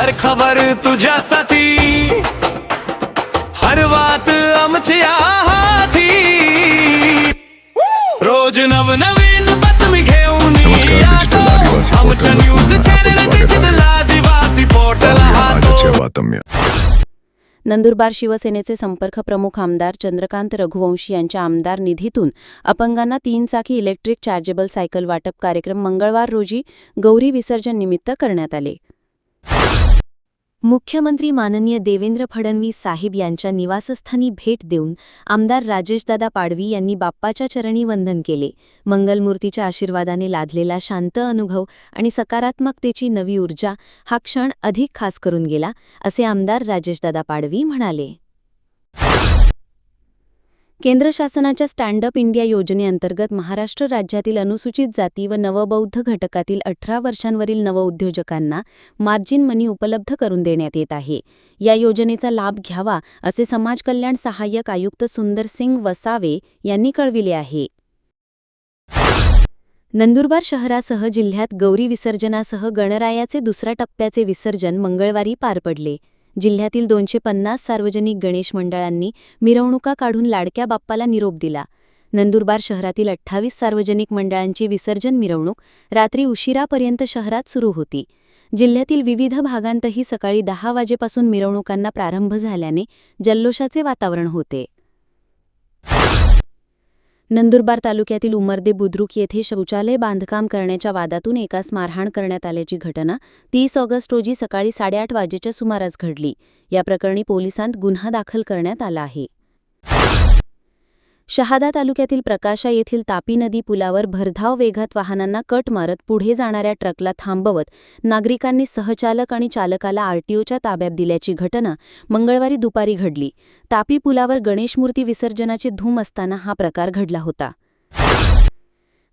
हर खबर तुझ्यासाठी. हर बात आमच्या हाती रोज नवनवीन बातमी घेऊन नमस्कार, येतो. डिजिटल आदिवासी आमच्या न्यूज चॅनल आदिवासी पोर्टल नंदुरबार शिवसेनेचे संपर्क प्रमुख आमदार चंद्रकांत रघुवंशी यांच्या आमदार निधीतून अपंगांना तीन चाकी इलेक्ट्रिक चार्जेबल सायकल वाटप कार्यक्रम मंगळवार रोजी गौरी विसर्जन निमित्त करण्यात आले. मुख्यमंत्री माननीय देवेंद्र फडणवीस साहेब यांच्या निवासस्थानी भेट देऊन आमदार राजेशदादा पाडवी यांनी बाप्पाच्या चरणी वंदन केले. मंगलमूर्तीच्या आशीर्वादाने लादलेला शांत अनुभव आणि सकारात्मकतेची नवी ऊर्जा हा क्षण अधिक खास करून गेला असे आमदार राजेशदादा पाडवी म्हणाले. केंद्र शासनाच्या स्टँड अप इंडिया योजनेअंतर्गत महाराष्ट्र राज्यातील अनुसूचित जाती व नवबौद्ध घटकातील अठरा वर्षांवरील नवउद्योजकांना मार्जिन मनी उपलब्ध करून देण्यात येत आहे. या योजनेचा लाभ घ्यावा असे समाज कल्याण सहाय्यक आयुक्त सुंदर सिंग वसावे यांनी कळविले आहे. नंदुरबार शहरासह जिल्ह्यात गौरी विसर्जनासह गणरायाचे दुसऱ्या टप्प्याचे विसर्जन मंगळवारी पार पडले. जिल्ह्यातील दोनशे पन्नास सार्वजनिक गणेश मंडळांनी मिरवणुका काढून लाडक्या बाप्पाला निरोप दिला. नंदुरबार शहरातील अठ्ठावीस सार्वजनिक मंडळांची विसर्जन मिरवणूक रात्री उशिरापर्यंत शहरात सुरू होती. जिल्ह्यातील विविध भागांतही सकाळी दहा वाजेपासून मिरवणुकांना प्रारंभ झाल्याने जल्लोषाचे वातावरण होते. नंदुरबार तालुक्यातील उमरदे बुद्रुक येथे शौचालय बांधकाम करण्याच्या वादातून एकास मारहाण करण्यात आल्याची घटना तीस ऑगस्ट रोजी सकाळी साडेआठ वाजेच्या सुमारास घडली. या प्रकरणी पोलिसांत गुन्हा दाखल करण्यात आला आहे. शहादा तालुक्यातील प्रकाशा येथील तापी नदी पुलावर भरधाव वेगात वाहनांना कट मारत पुढे जाणाऱ्या ट्रकला थांबवत नागरिकांनी सहचालक आणि चालकाला आरटीओच्या ताब्यात दिल्याची घटना मंगळवारी दुपारी घडली. तापी पुलावर गणेशमूर्ती विसर्जनाची धूम असताना हा प्रकार घडला होता.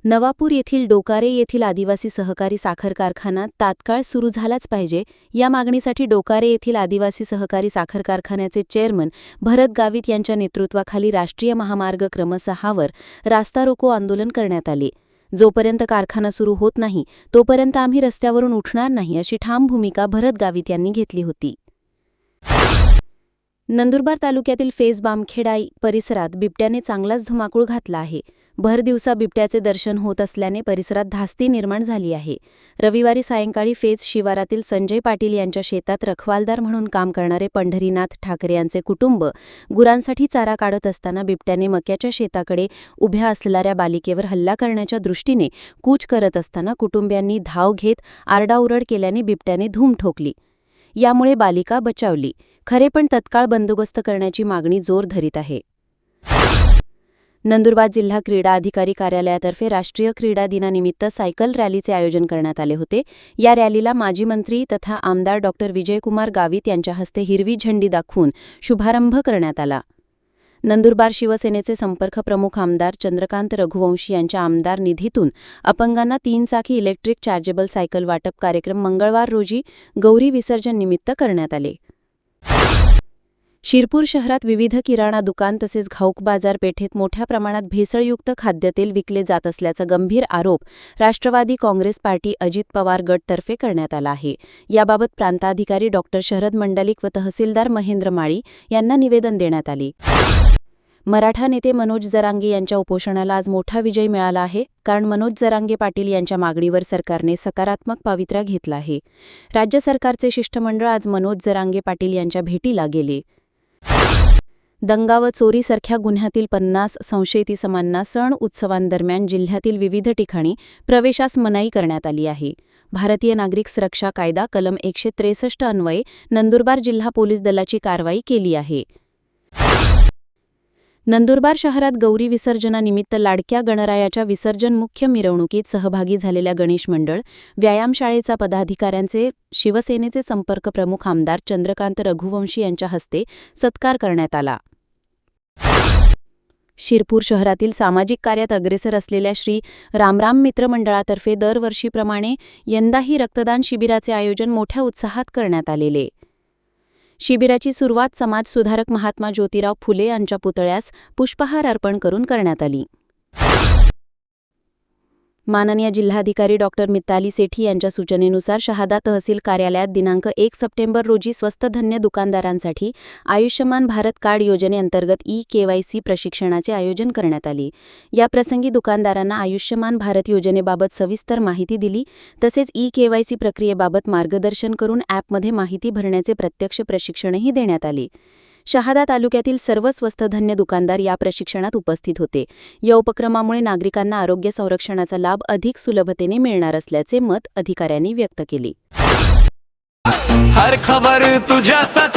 नवापूर येथील डोकारे येथील आदिवासी सहकारी साखर कारखाना तात्काळ सुरू झालाच पाहिजे. या मागणीसाठी डोकारे येथील आदिवासी सहकारी साखर कारखान्याचे चेअरमन भरत गावित यांच्या नेतृत्वाखाली राष्ट्रीय महामार्ग क्रमसहावर रास्ता रोको आंदोलन करण्यात आले. जोपर्यंत कारखाना सुरू होत नाही तोपर्यंत आम्ही रस्त्यावरून उठणार नाही अशी ठाम भूमिका भरत गावित यांनी घेतली होती. नंदुरबार तालुक्यातील फेज बामखेडा परिसरात बिबट्याने चांगलाच धुमाकूळ घातला आहे. भर दिवसा बिबट्याचे दर्शन होत असल्याने परिसरात धास्ती निर्माण झाली आहे. रविवारी सायंकाळी फेज शिवारातील संजय पाटील यांच्या शेतात रखवालदार म्हणून काम करणारे पंढरीनाथ ठाकरे यांचे कुटुंब गुरांसाठी चारा काढत असताना बिबट्याने मक्याच्या शेताकडे उभ्या असलेल्या बालिकेवर हल्ला करण्याच्या दृष्टीने कूच करत असताना कुटुंबियांनी धाव घेत आरडाओरड केल्याने बिबट्याने धूम ठोकली. यामुळे बालिका बचावली. खरे पण तत्काळ बंदोबस्त करण्याची मागणी जोर धरीत आहे. नंदुरबार जिल्हा क्रीडा अधिकारी कार्यालयातर्फे राष्ट्रीय क्रीडा दिनानिमित्त सायकल रॅलीचे आयोजन करण्यात आले होते. या रॅलीला माजी मंत्री तथा आमदार डॉ. विजयकुमार गावित यांच्या हस्ते हिरवी झेंडी दाखवून शुभारंभ करण्यात आला. नंदुरबार शिवसेनेचे संपर्क प्रमुख आमदार चंद्रकांत रघुवंशी यांच्या आमदार निधीतून अपंगांना तीन चाकी इलेक्ट्रिक चार्जेबल सायकल वाटप कार्यक्रम मंगळवार रोजी गौरी विसर्जन निमित्त करण्यात आले. शिरपूर शहरात विविध किराणा दुकान तसेच घाऊक बाजारपेठेत मोठ्या प्रमाणात भेसळयुक्त खाद्यतेल विकले जात असल्याचा गंभीर आरोप राष्ट्रवादी काँग्रेस पार्टी अजित पवार गटतर्फे करण्यात आला आहे. याबाबत प्रांताधिकारी डॉक्टर शरद मंडलिक व तहसीलदार महेंद्र माळी यांना निवेदन देण्यात आले. मराठा नेते मनोज जरांगे यांच्या उपोषणाला आज मोठा विजय मिळाला आहे कारण मनोज जरांगे पाटील यांच्या मागणीवर सरकारने सकारात्मक पावित्रा घेतला आहे. राज्य सरकारचे शिष्टमंडळ आज मनोज जरांगे पाटील यांच्या भेटीला गेले. दंगा व चोरीसारख्या गुन्ह्यातील पन्नास संशयित समांना सण उत्सवांदरम्यान जिल्ह्यातील विविध ठिकाणी प्रवेशास मनाई करण्यात आली आहे. भारतीय नागरिक सुरक्षा कायदा कलम एकशे त्रेसष्ट अन्वये नंदुरबार जिल्हा पोलीस दलाची कारवाई केली आहे. नंदुरबार शहरात गौरी विसर्जनानिमित्त लाडक्या गणरायाच्या विसर्जन मुख्य मिरवणुकीत सहभागी झालेल्या गणेश मंडळ व्यायामशाळेचा पदाधिकाऱ्यांचे शिवसेनेचे संपर्क प्रमुख आमदार चंद्रकांत रघुवंशी यांच्या हस्ते सत्कार करण्यात आला. शिरपूर शहरातील सामाजिक कार्यात अग्रेसर असलेल्या श्री रामराम मित्र मंडळातर्फे दरवर्षीप्रमाणे यंदाही रक्तदान शिबिराचे आयोजन मोठ्या उत्साहात करण्यात आलेले. शिबिराची सुरुवात समाजसुधारक महात्मा ज्योतिराव फुले यांच्या पुतळ्यास पुष्पहार अर्पण करून करण्यात आली. माननीय जिल्हाधिकारी डॉक्टर मिताली सेठी यांच्या सूचनेनुसार शहादा तहसील कार्यालयात दिनांक एक सप्टेंबर रोजी स्वस्त धन्य दुकानदारांसाठी आयुष्यमान भारत कार्ड योजनेअंतर्गत ई केवायसी प्रशिक्षणाचे आयोजन करण्यात आले. याप्रसंगी दुकानदारांना आयुष्यमान भारत योजनेबाबत सविस्तर माहिती दिली तसेच ई केवायसी प्रक्रियेबाबत मार्गदर्शन करून ॲपमध्ये माहिती भरण्याचे प्रत्यक्ष प्रशिक्षणही देण्यात आले. शहादा तालुक्यातील सर्व स्वस्त धन्य दुकानदार या प्रशिक्षणात उपस्थित होते. या उपक्रमामुळे नागरिकांना आरोग्य संरक्षणाचा लाभ अधिक सुलभतेने मिळणार असल्याचे मत अधिकाऱ्यांनी व्यक्त केले. हर खबर तुझ्यासाठी